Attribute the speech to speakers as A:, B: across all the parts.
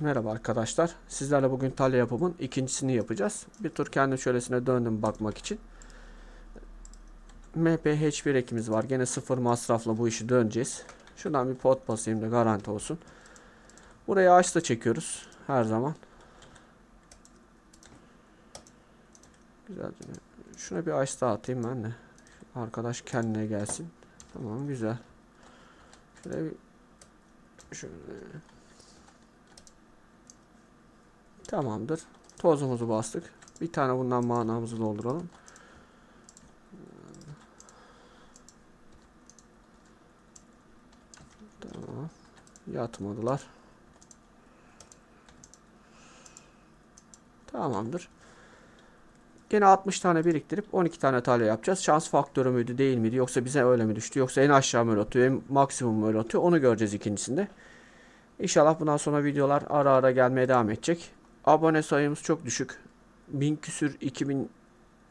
A: Merhaba arkadaşlar. Sizlerle bugün talya yapımın ikincisini yapacağız. Bir tur kendi şöylesine döndüm bakmak için. MPH1 ekimiz var. Gene sıfır masrafla bu işi döneceğiz. Şuradan bir pot basayım da garanti olsun. Buraya ağaçla çekiyoruz. Her zaman. Güzelce. Şuna bir ağaç daha atayım ben de. Arkadaş kendine gelsin. Tamam güzel. Şöyle bir şöyle Tamamdır. Tozumuzu bastık. Bir tane bundan manamızı dolduralım. Tamam. Yatmadılar. Tamamdır. Gene 60 tane biriktirip 12 tane talya yapacağız. Şans faktörü müydü değil miydi yoksa bize öyle mi düştü yoksa en aşağı mı öyle atıyor en maksimum mu öyle atıyor onu göreceğiz ikincisinde. İnşallah bundan sonra videolar ara ara gelmeye devam edecek. Abone sayımız çok düşük. 1000 küsür 2000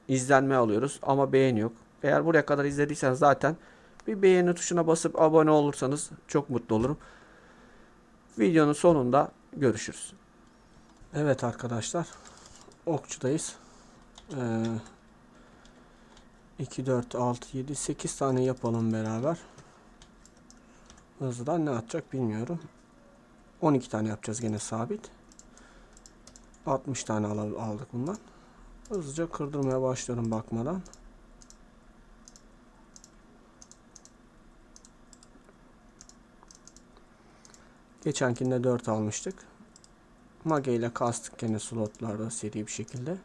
A: izlenme alıyoruz ama beğeni yok. Eğer buraya kadar izlediyseniz zaten bir beğeni tuşuna basıp abone olursanız çok mutlu olurum. Videonun sonunda görüşürüz. Evet arkadaşlar. Okçudayız. Ee, 2, 4, 6, 7, 8 tane yapalım beraber. Hızlıdan ne atacak bilmiyorum. 12 tane yapacağız gene sabit. 60 tane al- aldık bundan. Hızlıca kırdırmaya başlıyorum bakmadan. Geçenkinde 4 almıştık. Mage ile kastık gene slotlarda seri bir şekilde.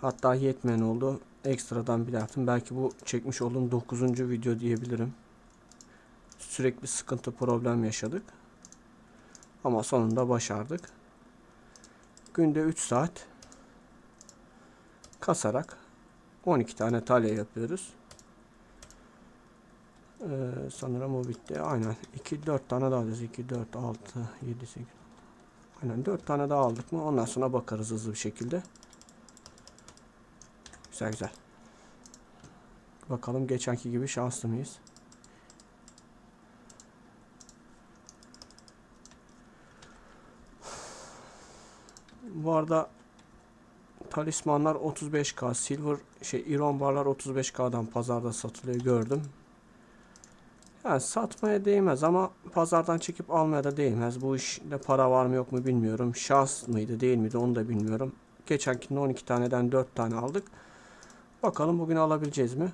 A: Hatta yetmeyen oldu. Ekstradan bir yaptım. Belki bu çekmiş olduğum 9. video diyebilirim. Sürekli sıkıntı problem yaşadık. Ama sonunda başardık. Günde 3 saat kasarak 12 tane talya yapıyoruz. Ee, sanırım o bitti. Aynen. 2 4 tane daha alacağız. 2 4 6 7 8 Aynen 4 tane daha aldık mı ondan sonra bakarız hızlı bir şekilde. Güzel güzel. Bakalım geçenki gibi şanslı mıyız? Bu arada talismanlar 35k, silver şey iron barlar 35k'dan pazarda satılıyor gördüm. Yani satmaya değmez ama pazardan çekip almaya da değmez. Bu işte para var mı yok mu bilmiyorum. Şans mıydı değil miydi onu da bilmiyorum. Geçenkinde 12 taneden 4 tane aldık. Bakalım bugün alabileceğiz mi?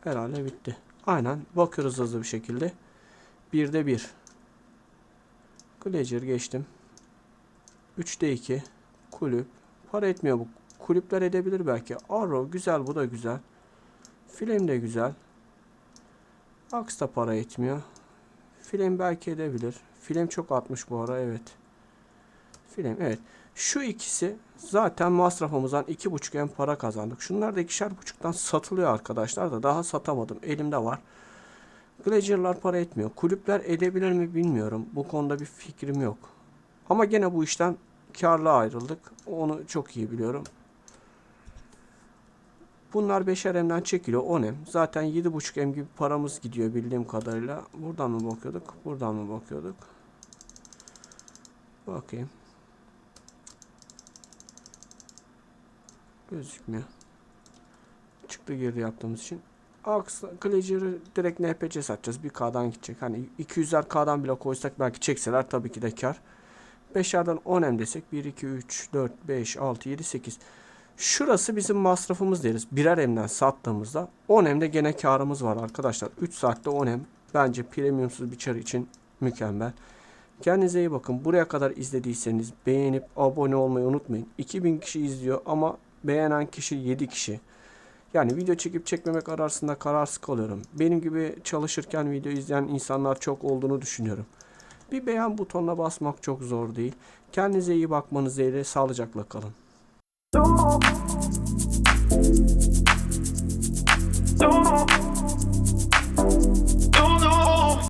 A: Herhalde bitti. Aynen bakıyoruz hızlı bir şekilde. 1'de 1. Glacier geçtim. 3'te 2. Kulüp. Para etmiyor bu. Kulüpler edebilir belki. Arrow güzel bu da güzel. Flame de güzel. Axe da para etmiyor. Flame belki edebilir. Flame çok atmış bu ara evet. Flame evet. Şu ikisi zaten masrafımızdan iki buçuk en para kazandık. Şunlar da ikişer buçuktan satılıyor arkadaşlar da daha satamadım. Elimde var. Glacier'lar para etmiyor. Kulüpler edebilir mi bilmiyorum. Bu konuda bir fikrim yok. Ama gene bu işten karlı ayrıldık. Onu çok iyi biliyorum. Bunlar 5'er emden çekiliyor 10 em. Zaten 7.5 em gibi paramız gidiyor bildiğim kadarıyla. Buradan mı bakıyorduk? Buradan mı bakıyorduk? Bakayım. Gözükmüyor. Çıktı girdi yaptığımız için. Aks, Glacier'ı direkt NPC satacağız. 1K'dan gidecek. Hani 200'ler K'dan bile koysak belki çekseler tabii ki de kar. 5'lerden 10 em desek 1, 2, 3, 4, 5, 6, 7, 8. Şurası bizim masrafımız deriz. Birer emden sattığımızda 10 emde gene karımız var arkadaşlar. 3 saatte 10 em bence premiumsuz bir çar için mükemmel. Kendinize iyi bakın. Buraya kadar izlediyseniz beğenip abone olmayı unutmayın. 2000 kişi izliyor ama beğenen kişi 7 kişi. Yani video çekip çekmemek arasında kararsız kalıyorum. Benim gibi çalışırken video izleyen insanlar çok olduğunu düşünüyorum. Bir beğen butonuna basmak çok zor değil. Kendinize iyi bakmanız dileğiyle sağlıcakla kalın.
B: Don't